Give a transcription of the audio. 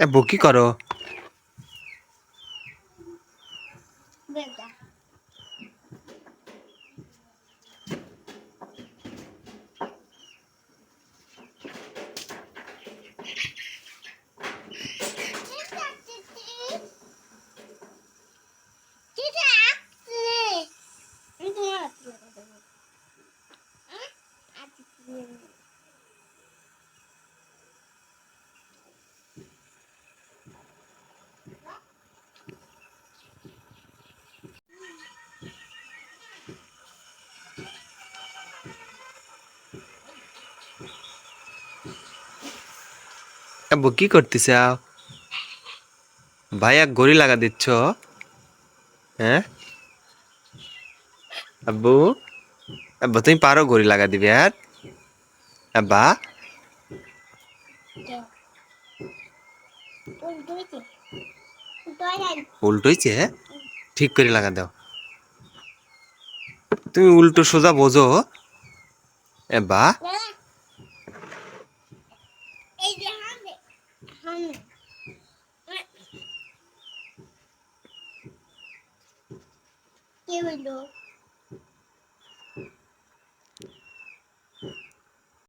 এ বউ কি করো বউ কি করতেছে? ভাই, এক গড়ি লাগা দিচ্ছ? হ্যাঁ? আব্বু আব্বু, তুমি পারো গড়ি লাগা দিবে আর আব্বা? উল্টোইছে ঠিক করে লাগা দাও। তুমি উল্টো সোজা বোঝো। এ বা কি হলো